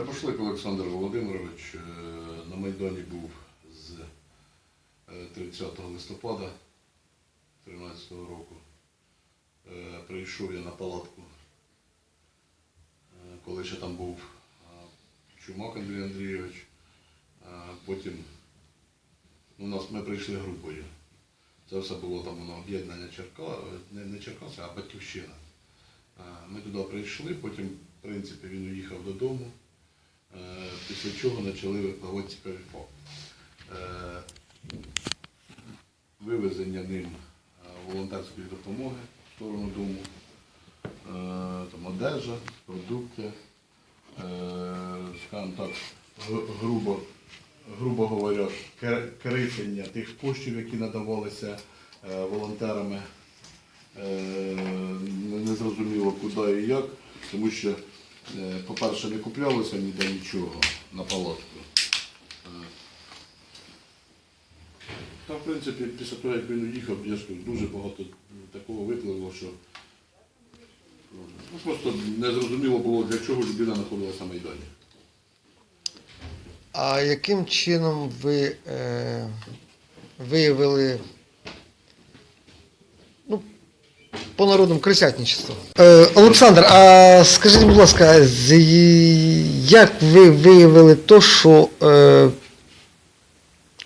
Рябошлик Олександр Володимирович е, на Майдані був з е, 30 листопада 2013 року. Е, Прийшов я на палатку, е, коли ще там був е, Чумак Андрій Андрійович. Е, Потім у нас ми прийшли групою. Це все було там воно об'єднання Черка, не, Черкаси, а Батьківщина. Е, Ми туди прийшли, потім, в принципі, він уїхав додому, е, після чого почали випливати ПВФО. Е, Вивезення ним е, волонтерської допомоги в сторону дому, е, там одежа, продукти, е, скажімо так, грубо, грубо говоря, кричення тих коштів, які надавалися е, волонтерами. Е, Не зрозуміло куди і як, тому що, е, по-перше, не куплялося ніде нічого на палатку. Е, Та, в принципі, після того, як він уїхав, я дуже багато такого випливло, що ну, просто незрозуміло було, для чого людина знаходилася на Майдані. А яким чином ви е, виявили ну, по народному крисятничество? Е, Олександр, а скажіть, будь ласка, з- як ви виявили то, що е,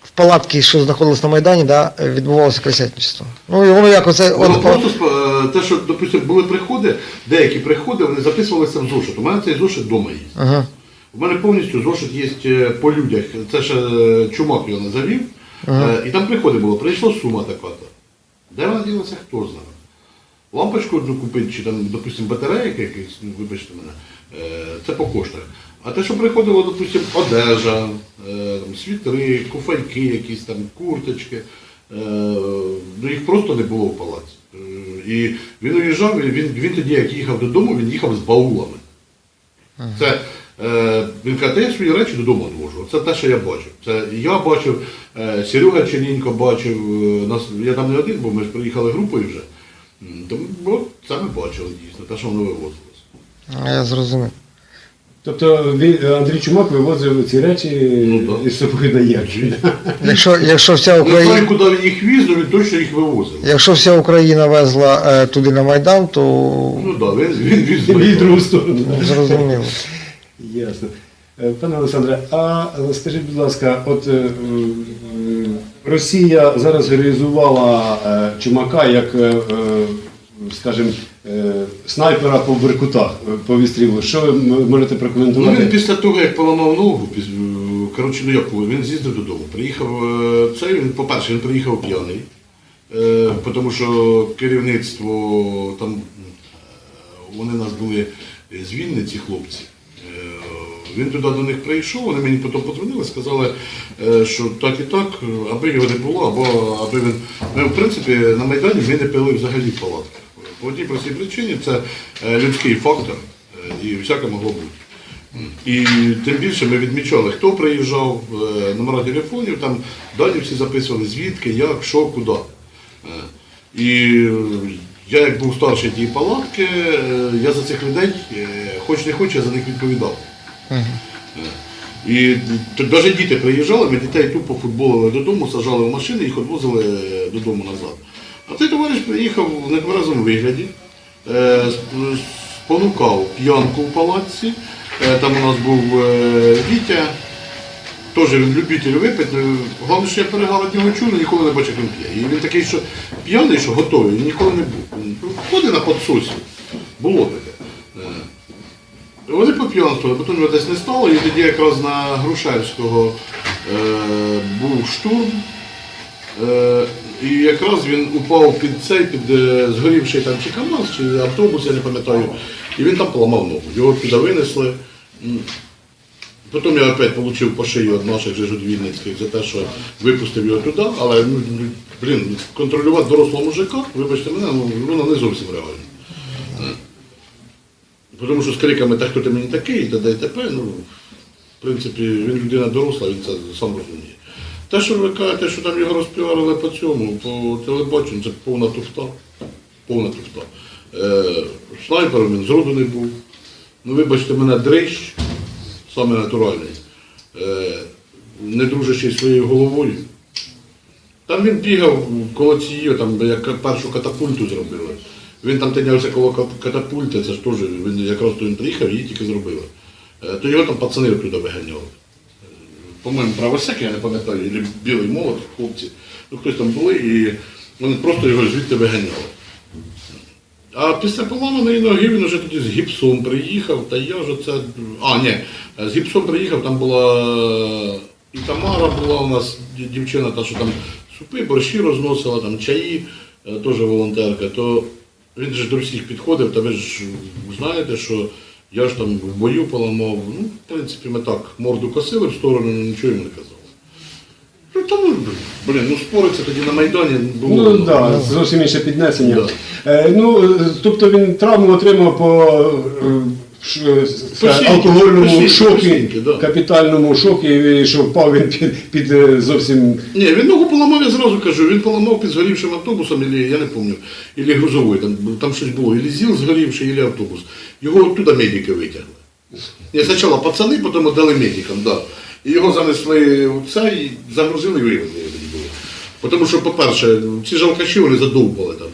в палатці, що знаходились на Майдані, да, відбувалося крисятничество? Ну і воно як оце. Он- просто сп- е, те, що, допустимо, були приходи, деякі приходи, вони записувалися в зошит. У мене цей зошит вдома є. Ага. У мене повністю зошит є е, по людях. Це ще е, чумак його не завів. Е, І там приходи було, прийшла сума така-то. Де вона ділася, хто знає. Лампочку одну купити, чи там, допустимо, батарейки якісь, ну, вибачте мене, е, це по коштах. А те, що приходило, допустимо, одежа, е, там, світри, куфайки якісь там, курточки, е, ну їх просто не було в палаці. І він уїжджав, він, він тоді, як їхав додому, він їхав з баулами. Це він каже, я свої речі додому відвожу. Це те, що я бачив. Це я бачив, Серега Чернінько бачив, нас, я там не один, бо ми ж приїхали групою вже. Тому от, це ми бачили дійсно, те, що воно вивозилося. Я зрозумів. Тобто Андрій Чумак вивозив ці речі Ну, да. із собою на Ярчі. Якщо, якщо вся Не знаю, куди він їх віз, він точно їх вивозив. Якщо вся Україна везла е, туди на Майдан, то Ну так, він, він віз І в другу сторону. зрозуміло. Ясно. Е, Пане Олександре, а скажіть, будь ласка, от е, Росія зараз реалізувала е, Чумака як, е, е, скажімо, снайпера по беркутах, по відстрілу. Що ви можете Ну, прокоментувати? він після того, як поламав ногу, коротше, ну як, він з'їздив додому. Приїхав цей, він, по-перше, він приїхав п'яний, тому що керівництво там, вони нас були з Вінниці, хлопці. Він туди до них прийшов, вони мені потім подзвонили, сказали, е, що так і так, аби його не було, або аби він. Ми, в принципі, на Майдані ми не пили взагалі в палатках. По одній простій причині це е, людський фактор, е, і всяке могло бути. І тим більше ми відмічали, хто приїжджав, номера телефонів, там далі всі записували, звідки, як, що, куди. І я як був старший тієї палатки, я за цих людей, хоч не хоч, я за них відповідав. І навіть діти приїжджали, ми дітей тупо футболили додому, сажали в машини, їх відвозили додому назад. А цей товариш приїхав в нетверезому вигляді, е, спонукав п'янку в палаці. Е, Там у нас був е, Вітя, теж він любитель випити. Головне, що я перегар від нього чув, ніколи не бачив, як він п'є. І він такий, що п'яний, що готовий, він ніколи не був. Ходить на подсосі. Було таке. Вони поп'янствували, потім його десь не стало, і тоді якраз на Грушевського е, був штурм. Е, і якраз він упав під цей, під е, згорівший там чи КАМАЗ, чи автобус, я не пам'ятаю. І він там поламав ногу. Його туди винесли. Потім я опять отримав по шиї від наших же ж Вінницьких за те, що випустив його туди, але ну, блін, контролювати дорослого мужика, вибачте мене, ну, воно не зовсім реально. Тому що з криками так, хто ти мені такий, і т.д. і ну, в принципі, він людина доросла, він це сам розуміє. Те, що ви кажете, що там його розпіарили по цьому, по телебаченню, це повна туфта. Повна туфта. Е, снайпером він зроду не був. Ну, вибачте мене, дрищ, саме натуральний, е, не дружачи своєю головою. Там він бігав коло цієї, там як першу катапульту зробили. Він там тинявся коло катапульти, це ж теж він якраз він приїхав, її тільки зробили. Е, То його там пацани туди виганяли. По-моєму, правосек, я не пам'ятаю, або білий молот, хлопці. Ну хтось там були і вони просто його звідти виганяли. А після поламаної ноги він вже тоді з гіпсом приїхав, та я вже це. А, ні, з гіпсом приїхав, там була і Тамара була у нас дівчина, та що там супи, борщі розносила, там чаї, е, теж волонтерка, то він же до всіх підходив, та ви ж знаєте, що я ж там в бою поламав. Ну, в принципі, ми так морду косили в сторону, нічого йому не казали. Ну, там, блін, ну спориться тоді на Майдані було. Ну так, да, зовсім інше піднесення. Да. Е, ну, е, тобто він травму отримав по е, алкогольному шокі, капітальному шокі, що впав він під, під е, зовсім Ні, він ногу поламав, я зразу кажу, він поламав під згорівшим автобусом, ілі, я не пам'ятаю, ілі грузовий, там, там щось було, ілі ЗІЛ згорівший, ілі автобус. Його оттуда медики витягли. Ні, спочатку пацани, потім дали медикам, да. І його занесли в це і загрузили і вивезли. Тому що, по-перше, ці ж алкаші вони задовбали там.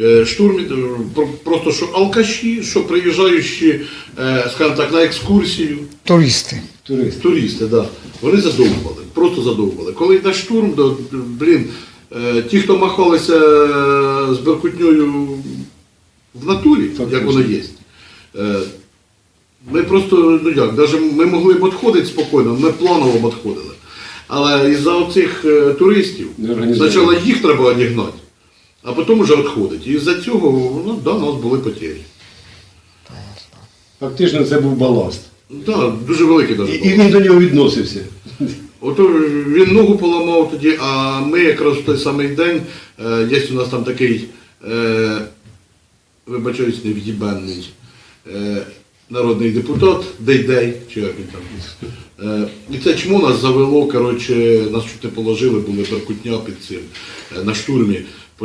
Е, Штурмі, е, просто що алкаші, що приїжджаючи, е, скажімо так, на екскурсію, Туристи. турист. Туристи, да. Вони задовбали, просто задовбали. Коли йде штурм, то, блін, ті, хто махалися з Беркутньою в натурі, як воно є, ми просто, ну як, даже ми могли б відходити спокійно, ми планово б відходили. Але із-за оцих туристів, спочатку їх треба одігнати, а потім вже відходити. І з-за цього, ну, да, у нас були потері. Фактично це був баласт. Да, дуже великий І, даже. і він до нього відносився. Ото він ногу поламав тоді, а ми якраз в той самий день, е, є у нас там такий, е, вибачаюсь, нев'їбенний е, народний депутат, Дейдей, чи як він там. Е, і це чмо нас завело, коротше, нас чуть не положили, були беркутня під цим е, на штурмі,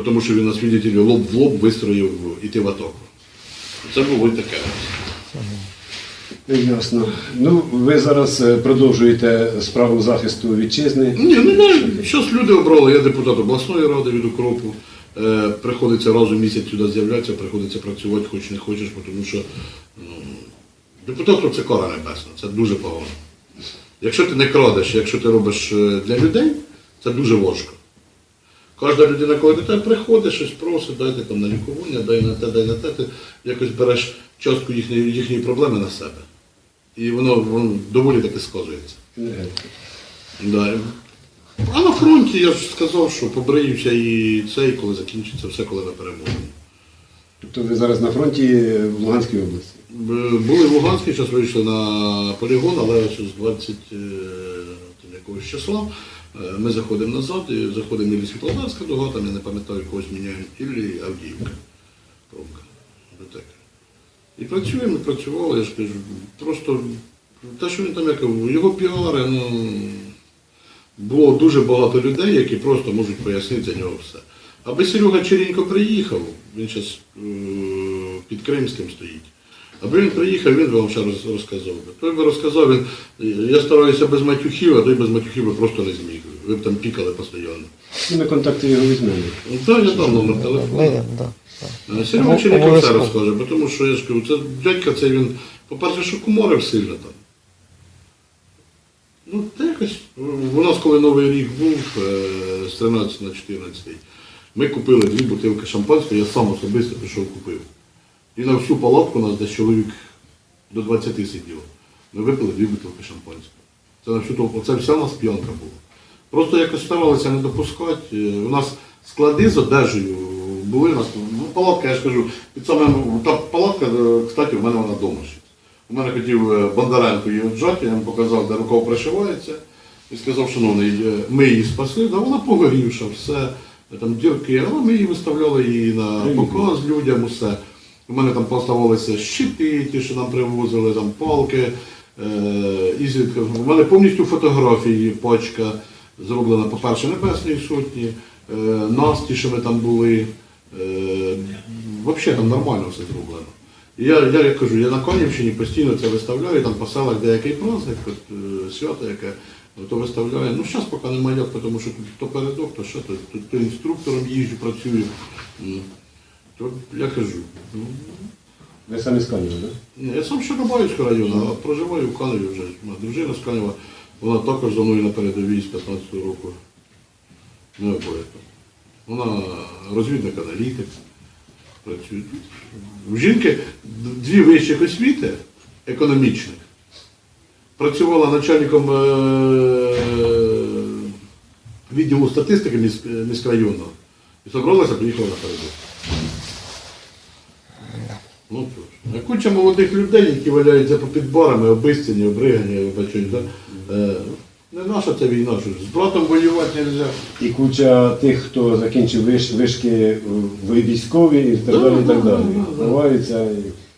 тому що він нас, видите, лоб в лоб вистроїв іти в атаку. Це було таке. Ясно. Ну, ви зараз е, продовжуєте справу захисту вітчизни. Ні, ну я щось люди обрали, я депутат обласної ради від укропу. Приходиться раз у місяць сюди з'являтися, приходиться працювати, хоч не хочеш, тому що ну, депутатство це кара небесна, це дуже погано. Якщо ти не крадеш, якщо ти робиш е, для людей, це дуже важко. Кожна людина, коли до тебе приходить, щось просить, дайте там на лікування, дай на те, дай на те, ти якось береш частку їхньої, їхньої проблеми на себе. І воно, воно доволі таки сказується. Да. А на фронті я ж сказав, що побриюся і це, і коли закінчиться все, коли ми переможемо. Тобто ви зараз на фронті в Луганській області. Були в Луганській, зараз вийшли на полігон, але з 20 е, якогось числа е, ми заходимо назад, і заходимо ілі Світлодарська дуга, там я не пам'ятаю, когось міняємо, ілі Авдіївка. Промка. І працюємо, працювали, я ж кажу, просто те, що він там як його піари, ну було дуже багато людей, які просто можуть пояснити нього все. Аби Серега Черенько приїхав, він зараз під Кримським стоїть. Аби він приїхав, він би вам ще роз- розказав. би. Той би розказав, він, я стараюся без матюхів, а той без матюхів би просто не зміг. Ви б там пікали постійно. Ну, Ми контакти його візьмемо. Ну, Так, я дам номер телефону. Е, Серега Черенко все розкаже, бо тому що я ж кажу, це дядька цей він, по-перше, що куморив сильно там. Ну, та якось, у нас коли Новий рік був е, з 13 на 14, ми купили дві бутилки шампанського, я сам особисто пішов купив. І на всю палатку нас десь чоловік до 20 сиділо. Ми випили дві бутилки шампанського. Це на всю толпу, це вся у нас п'янка була. Просто якось старалися не допускати. Е, У нас склади з одежею були у нас. Ну, палатка, я ж кажу, під самим, та палатка, е, кстати, у мене вона вдома ще. У мене хотів е, Бондаренко її отжати, я йому показав, де рукав пришивається. І сказав, шановний, ми її спасли, да вона погорівша, все, там дірки, але ми її виставляли її на показ людям, усе. У мене там поставалися щити, ті, що нам привозили, там палки, е, ізідка. У мене повністю фотографії, пачка зроблена, по-перше, Небесної сотні, е, нас, ті, що ми там були. Е, взагалі там нормально все зроблено. Я, я, як кажу, я на Конівщині постійно це виставляю, там по селах деякий праздник, от, е, свято яке, то виставляю. Ну, зараз поки немає як, тому що тут то передок, то що, то, то, то інструктором їжджу, працюю. То я кажу, ну, Ви самі з Канєва, так? ні, я сам з Чорнобаївського району, а проживаю в Каневі вже. Моя дружина з Канева, вона також за мною на передовій з 15-го року. Не обоє. Вона розвідник аналітик. Працює. У жінки дві вищих освіти економічних. Працювала начальником е, відділу статистики міськ, міськрайонного. І зібралася, приїхала на передову. Ну, то ж. А куча молодих людей, які валяються по під барами, обистяні, обригані, вибачаю, да? е, не наша ця війна, що з братом воювати не можна. І куча тих, хто закінчив виш, вишки е, військові і так далі. І так далі. да, да.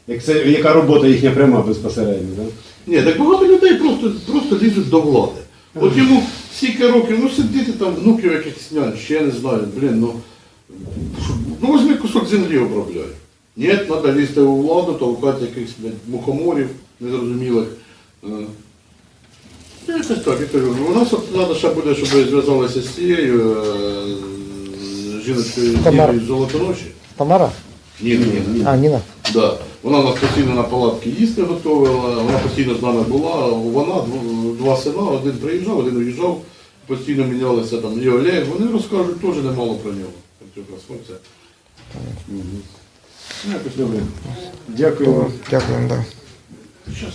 Як це, яка робота їхня пряма безпосередньо, так? Ні, так багато людей просто, просто лізуть до влади. От йому стільки років, ну сидіти там, внуків якихось ще я не знаю, блін, ну, ну візьми кусок землі обробляй. Ні, треба лізти у владу, толкати якихось мухоморів незрозумілих. Е. Ну, Якось так, я кажу, ну, у нас треба ще буде, щоб зв'язалися з цією е, жіночкою Золотоноші. Тамара? Ні, ні, ні. А, Ніна. Да. Вона нас постійно на палатки їсти готувала, вона постійно з нами була. Вона, два сина, один приїжджав, один уїжджав, постійно мінялися там і Олег. Вони розкажуть теж немало про нього. Про цього красавця. Ну, якось добре. Дякую вам. Дякую, да. Щас.